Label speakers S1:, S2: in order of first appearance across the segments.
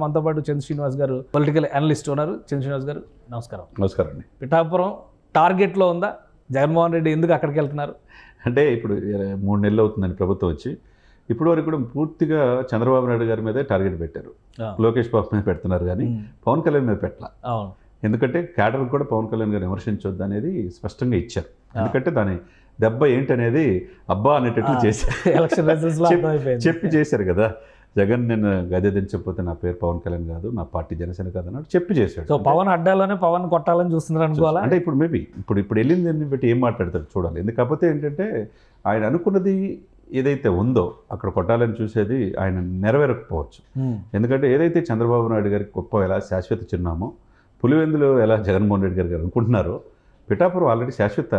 S1: మనతో పాటు చంద్ర శ్రీనివాస్ గారు పొలిటికల్ అనలిస్ట్ ఉన్నారు. చంద్ర శ్రీనివాస్ గారు నమస్కారం.
S2: నమస్కారం అండి.
S1: పిఠాపురం టార్గెట్లో ఉందా? జగన్మోహన్ రెడ్డి ఎందుకు అక్కడికి వెళ్తున్నారు?
S2: అంటే ఇప్పుడు మూడు నెలలు అవుతుందండి ప్రభుత్వం వచ్చి. ఇప్పుడు వరకు కూడా పూర్తిగా చంద్రబాబు నాయుడు గారి మీదే టార్గెట్ పెట్టారు. లోకేష్ బాబు మీద పెడుతున్నారు కానీ పవన్ కళ్యాణ్ మీద పెట్టాల. ఎందుకంటే క్యాడర్ కూడా పవన్ కళ్యాణ్ గారు విమర్శించొద్దు అనేది స్పష్టంగా ఇచ్చారు. ఎందుకంటే దాని దెబ్బ ఏంటనేది అబ్బా అనేటట్లు. చేశారు. చెప్పి చేశారు కదా. జగన్ నేను గద్దె దించకపోతే నా పేరు పవన్ కళ్యాణ్ కాదు నా పార్టీ జనసేన కాదు అన్నాడు చెప్పి చేశాడు.
S1: సో పవన్ అడ్డాలోనే పవన్ కొట్టాలని చూస్తున్నారు అనుకోవాలా?
S2: అంటే ఇప్పుడు మేబీ ఇప్పుడు ఇప్పుడు వెళ్ళింది దాన్ని బట్టి ఏం మాట్లాడతాడు చూడాలి. ఎందుకపోతే ఏంటంటే ఆయన అనుకున్నది ఏదైతే ఉందో అక్కడ కొట్టాలని చూసేది ఆయన నెరవేరకపోవచ్చు. ఎందుకంటే ఏదైతే చంద్రబాబు నాయుడు గారికి గొప్ప ఎలా శాశ్వత చిరునామో పులివెందులు ఎలా జగన్మోహన్ రెడ్డి గారు గారు అనుకుంటున్నారో పిఠాపురం ఆల్రెడీ శాశ్వత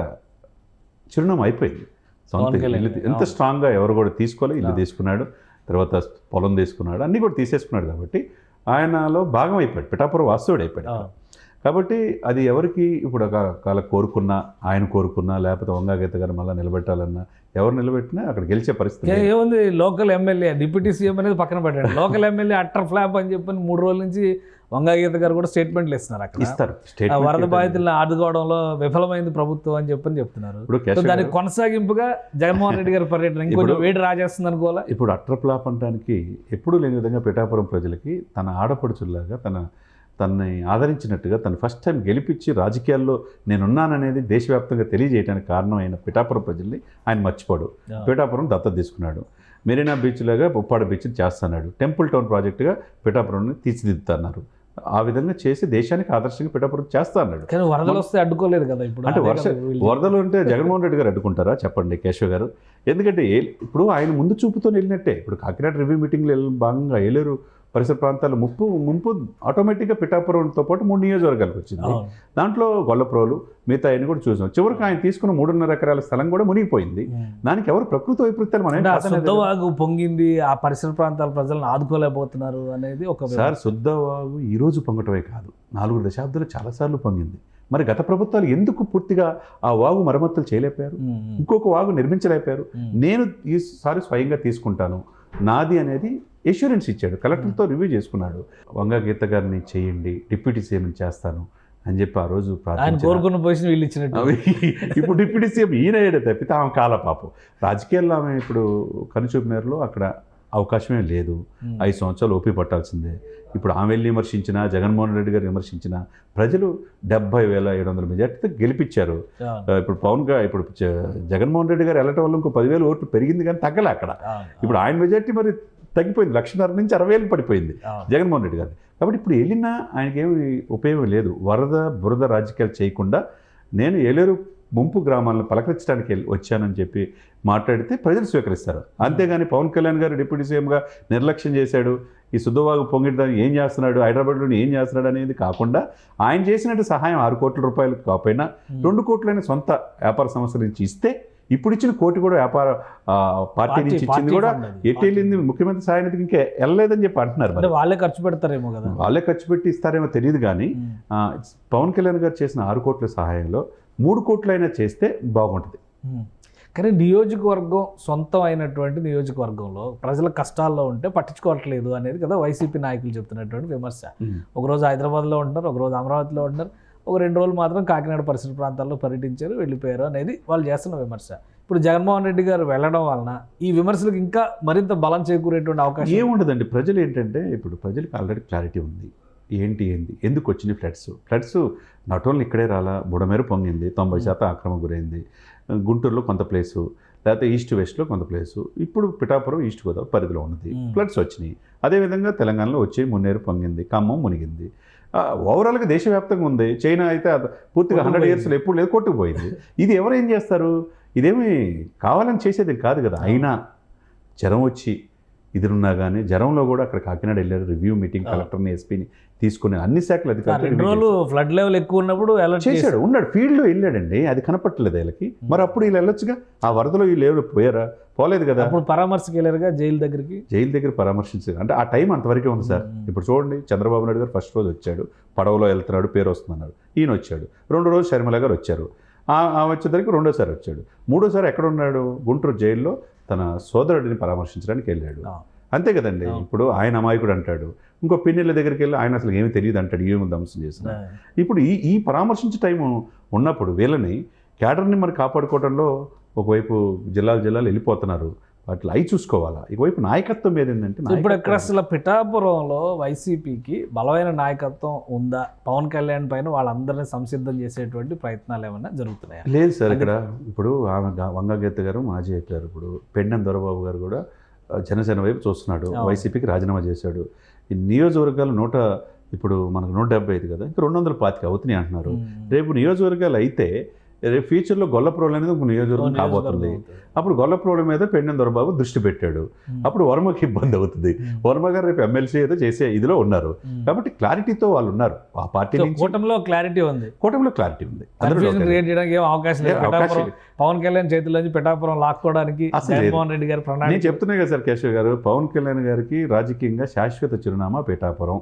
S2: చిరునామా అయిపోయింది. సొంత ఇల్లు. ఎంత. స్ట్రాంగ్గా ఎవరు కూడా తీసుకోలే ఇల్లు. తీసుకున్నాడు. తర్వాత పొలం తీసుకున్నాడు అన్నీ కూడా తీసేసుకున్నాడు కాబట్టి ఆయనలో భాగం అయిపోయాడు పిఠాపురం వాస్తవుడు అయిపోయాడు. కాబట్టి అది ఎవరికి ఇప్పుడు ఒక కాల కోరుకున్నా ఆయన కోరుకున్నా లేకపోతే వంగాగీత గారు మళ్ళీ నిలబెట్టాలన్నా ఎవరు నిలబెట్టినా అక్కడ గెలిచే పరిస్థితి.
S1: ఏముంది? లోకల్ ఎమ్మెల్యే డిప్యూటీ సీఎం అనేది పక్కన పెట్టాడు. లోకల్ ఎమ్మెల్యే అట్టర్ ఫ్లాప్ అని చెప్పి మూడు రోజుల నుంచి వంగాగీత గారు కూడా స్టేట్మెంట్లు ఇస్తున్నారు అక్కడ.
S2: ఇస్తారు.
S1: వరద. బాధితులను ఆదుకోవడంలో విఫలమైంది ప్రభుత్వం అని చెప్పని చెప్తున్నారు.
S2: ఇప్పుడు
S1: దానికి కొనసాగింపుగా జగన్మోహన్ రెడ్డి గారి పర్యటన ఇంకొంచెం
S2: ఇప్పుడు-
S1: వేడి రాజేస్తుంది అనుకోవాలా?
S2: ఇప్పుడు అట్రప్లాప్ అనడానికి ఎప్పుడూ లేని విధంగా పిఠాపురం ప్రజలకి తన ఆడపడుచుల్లాగా తన తనని ఆదరించినట్టుగా తను ఫస్ట్ టైం గెలిపించి రాజకీయాల్లో నేనున్నాననేది దేశవ్యాప్తంగా తెలియజేయడానికి కారణమైన పిఠాపురం ప్రజల్ని ఆయన మర్చిపోడు. పిఠాపురం దత్తత తీసుకున్నాడు. మెరీనా బీచ్ లాగా ఉప్పాడ బీచ్ చేస్తున్నాడు. టెంపుల్ టౌన్ ప్రాజెక్టుగా పిఠాపురంని తీర్చిదిద్దుతున్నారు. ఆ విధంగా చేసి దేశానికి ఆదర్శంగా పిఠాపురం చేస్తా అన్నాడు
S1: కానీ వరదలు వస్తే అడ్డుకోలేదు కదా ఇప్పుడు.
S2: అంటే వర్ష వరదలు అంటే జగన్మోహన్ రెడ్డి గారు అడ్డుకుంటారా? చెప్పండి కేశవ్ గారు. ఎందుకంటే ఇప్పుడు ఆయన ముందు చూపుతో వెళ్ళినట్టే. ఇప్పుడు కాకినాడ రివ్యూ మీటింగ్లో వెళ్ళిన భాగంగా ఏలేరు పరిసర ప్రాంతాల ముప్పు ముంపు ఆటోమేటిక్గా పిఠాపురంతో పాటు మూడు నియోజకవర్గాలకు వచ్చింది. దాంట్లో గొల్లప్రోలు మిగతా అన్ని కూడా చూసాం చివరికి ఆయన తీసుకున్న మూడున్నర ఎకరాల స్థలం కూడా మునిగిపోయింది. దానికి ఎవరు ప్రకృతి వైపరీత్యాలు మనం.
S1: శుద్ధవాగు పొంగింది ఆ పరిసర ప్రాంతాల ప్రజలను ఆదుకోలేకపోతున్నారు అనేది ఒక.
S2: సార్ శుద్ధవాగు ఈ రోజు పొంగటమే కాదు నాలుగు దశాబ్దాలు చాలాసార్లు పొంగింది మరి గత ప్రభుత్వాలు ఎందుకు పూర్తిగా ఆ వాగు మరమ్మతులు
S1: ఉమ్,
S2: ఇంకొక వాగు నిర్మించలేకపోయారు
S1: ఉమ్.
S2: నేను ఈసారి స్వయంగా తీసుకుంటాను నాది అనేది ఎష్యూరెన్స్ ఇచ్చాడు. కలెక్టర్తో రివ్యూ చేసుకున్నాడు. వంగ గీత గారిని చేయండి డిప్యూటీ సీఎం చేస్తాను అని చెప్పి ఆ రోజు.
S1: కోరుకున్న పొజిషన్ వీళ్ళు ఇచ్చినట్టు.
S2: ఇప్పుడు డిప్యూటీ సీఎం ఈయన అయ్యాడు తప్పితే ఆమె కాల పాపం. రాజకీయాల్లో ఆమె ఇప్పుడు కనుచూపు మేరలో అక్కడ అవకాశమే లేదు.
S1: ఉమ్.
S2: ఐదు సంవత్సరాలు ఓపి పట్టాల్సిందే. ఇప్పుడు ఆమె వెళ్ళి విమర్శించిన జగన్మోహన్ రెడ్డి గారు విమర్శించిన ప్రజలు డెబ్బై వేల ఏడు వందల మెజార్టీతో గెలిపించారు. ఇప్పుడు పవన్ ఇప్పుడు జగన్మోహన్ రెడ్డి గారు వెళ్ళటం వల్ల ఇంకో పదివేలు ఓట్లు పెరిగింది కానీ తగ్గలే అక్కడ. ఇప్పుడు ఆయన మెజార్టీ మరి తగ్గిపోయింది. లక్షన్నర నుంచి అరవై వేలు పడిపోయింది. జగన్మోహన్ రెడ్డి గారు కాబట్టి ఇప్పుడు వెళ్ళినా ఆయనకేమి ఉపయోగం లేదు. వరద బురద రాజకీయాలు చేయకుండా నేను ఏలేరు ముంపు గ్రామాలను పలకరించడానికి వెళ్ళి వచ్చానని చెప్పి మాట్లాడితే ప్రజలు స్వీకరిస్తారు. అంతేగాని పవన్ కళ్యాణ్ గారు డిప్యూటీ సీఎంగా నిర్లక్ష్యం చేశాడు. ఈ శుద్ధవాగు పొంగిడదాన్ని ఏం చేస్తున్నాడు? హైదరాబాద్లో ఏం చేస్తున్నాడు అనేది కాకుండా ఆయన చేసినట్టు సహాయం ఆరు కోట్ల రూపాయలు కాకపోయినా. రెండు కోట్లైన సొంత వ్యాపార సంస్థల నుంచి ఇస్తే ఇప్పుడు ఇచ్చిన కోటి కూడా వ్యాపార పార్టీ నుంచి ఇచ్చింది కూడా
S1: ఫండ్ అది.
S2: ఎటు వెళ్ళింది ముఖ్యమంత్రి సాయానికి ఇంకా వెళ్ళలేదని చెప్పి అంటున్నారు
S1: వాళ్ళే ఖర్చు పెడతారేమో కదా.
S2: వాళ్ళే ఖర్చు పెట్టి ఇస్తారేమో తెలియదు కానీ పవన్ కళ్యాణ్ గారు చేసిన ఆరు కోట్ల సహాయంలో మూడు కోట్లైనా చేస్తే బాగుంటుంది.
S1: కానీ నియోజకవర్గం సొంతం అయినటువంటి నియోజకవర్గంలో ప్రజల కష్టాల్లో ఉంటే పట్టించుకోవట్లేదు అనేది కదా వైసీపీ నాయకులు చెప్తున్నటువంటి విమర్శ. ఒకరోజు హైదరాబాద్లో ఉంటున్నారు ఒకరోజు అమరావతిలో ఉంటున్నారు. ఒక రెండు రోజులు మాత్రం కాకినాడ పరిసర ప్రాంతాల్లో పర్యటించారు వెళ్ళిపోయారు అనేది వాళ్ళు చేస్తున్న విమర్శ. ఇప్పుడు జగన్మోహన్ రెడ్డి గారు వెళ్ళడం వలన ఈ విమర్శలకు ఇంకా మరింత బలం చేకూరేటువంటి అవకాశం
S2: ఏముండదండి? ప్రజలు ఏంటంటే ఇప్పుడు ప్రజలకు ఆల్రెడీ క్లారిటీ ఉంది. ఏంటి ఏంటి ఎందుకు వచ్చినాయి ఫ్లడ్స్ ఫ్లడ్స్ నాట్ ఓన్లీ ఇక్కడే రాలా బుడమేర పొంగింది తొంభై శాతం ఆక్రమణ గురైంది. గుంటూరులో కొంత ప్లేసు లేకపోతే ఈస్ట్ వెస్ట్లో కొంత ప్లేసు ఇప్పుడు పిఠాపురం ఈస్ట్ గోదావరి పరిధిలో ఉన్నది.
S1: Hmm.
S2: ఫ్లడ్స్ వచ్చినాయి. అదేవిధంగా తెలంగాణలో వచ్చి మున్నేరు పొంగింది ఖమ్మం మునిగింది. ఓవరాల్గా దేశవ్యాప్తంగా ఉంది. చైనా అయితే పూర్తిగా హండ్రెడ్. ఇయర్స్లో ఎప్పుడు లేదు కొట్టుకుపోయింది. ఇది ఎవరు ఏం చేస్తారు? ఇదేమి కావాలని చేసేది కాదు కదా. అయినా జ్వరం వచ్చి ఇదిరున్నా కానీ జ్వరంలో కూడా అక్కడ కాకినాడ వెళ్ళారు. Review meeting. కలెక్టర్ని ఎస్పీని తీసుకుని అన్ని శాఖల అధికారులు
S1: ఫ్లడ్ లెవెల్ ఎక్కువ ఉన్నప్పుడు
S2: చేశాడు. ఉన్నాడు. ఫీల్డ్లో వెళ్ళాడండి. అది కనపట్టలేదు వీళ్ళకి. మరి అప్పుడు వీళ్ళు వెళ్ళొచ్చుగా? ఆ వరదలో వీళ్ళు ఎవరు పోయారా? పోలేదు కదా.
S1: అప్పుడు పరామర్శకు వెళ్ళారుగా జైలు దగ్గరికి?
S2: జైలు దగ్గర పరామర్శించారు. అంటే ఆ టైం అంతవరకే ఉంది సార్. ఇప్పుడు చూడండి. చంద్రబాబు నాయుడు గారు ఫస్ట్ రోజు వచ్చాడు. పడవలో వెళ్తున్నాడు పేరు వస్తుందన్నాడు. ఈయన వచ్చాడు. రెండు రోజు షర్మిల గారు వచ్చారు. ఆ- ఆ వచ్చేసరికి రెండోసారి వచ్చాడు. మూడోసారి ఎక్కడ ఉన్నాడు? గుంటూరు జైల్లో. తన సోదరుడిని పరామర్శించడానికి వెళ్ళాడు. అంతే కదండి. ఇప్పుడు ఆయన అమాయకుడు అంటాడు. ఇంకో పిన్నెల దగ్గరికి వెళ్ళి ఆయన అసలు ఏమీ తెలియదు అంటాడు. ఏమి ధ్వంసం చేసిన. ఇప్పుడు ఈ ఈ పరామర్శించే టైం ఉన్నప్పుడు వీళ్ళని క్యాడర్ని మరి కాపాడుకోవడంలో ఒకవైపు జిల్లాలు జిల్లాలు వెళ్ళిపోతున్నారు. వాటిలో అవి చూసుకోవాలా? ఇకవైపు నాయకత్వం మీద ఏంటంటే
S1: ఇప్పుడు ఇక్కడ
S2: నాయకత్వం-
S1: అసలు పిఠాపురంలో వైసీపీకి బలమైన నాయకత్వం ఉందా? పవన్ కళ్యాణ్ పైన వాళ్ళందరినీ సంసిద్ధం చేసేటువంటి ప్రయత్నాలు ఏమైనా జరుగుతున్నాయా?
S2: లేదు సార్ ఇక్కడ ఇప్పుడు ఆమె వంగగీత గారు మాజీ గారు ఇప్పుడు పెండెం దొరబాబు గారు కూడా జనసేన వైపు చూస్తున్నాడు. వైసీపీకి రాజీనామా చేశాడు. ఈ నియోజకవర్గాలు నూట ఇప్పుడు మనకు నూట డెబ్బై ఐదు కదా ఇంకా రెండు వందల పాతిక అవుతున్నాయి అంటున్నారు. రేపు నియోజకవర్గాలు అయితే రేపు ఫ్యూచర్లో గొల్లప్రోలు అనేది ఒక నియోజకవర్గం కాబోతుంది. అప్పుడు గొల్లప్రోల మీద పెండెం దొరబాబు దృష్టి పెట్టాడు. అప్పుడు వర్మకి ఇబ్బంది అవుతుంది. వర్మ గారు రేపు ఎమ్మెల్సీ ఏదో చేసే ఇదిలో ఉన్నారు. కాబట్టి క్లారిటీతో వాళ్ళు ఉన్నారు. ఆ పార్టీ
S1: కూటమిలో క్లారిటీ ఉంది.
S2: కూటమిలో క్లారిటీ ఉంది.
S1: క్రియేట్ చేయడానికి ఏం అవకాశం లేదు. పవన్ కళ్యాణ్ చేతిలోంచి పిఠాపురం లాక్కోవడానికి. జగన్మోహన్ రెడ్డి గారి
S2: నేను
S1: ప్రణాళిక
S2: చెప్తున్నా కదా సార్ కేశవ్ గారు పవన్ కళ్యాణ్ గారికి రాజకీయంగా శాశ్వత చిరునామా పిఠాపురం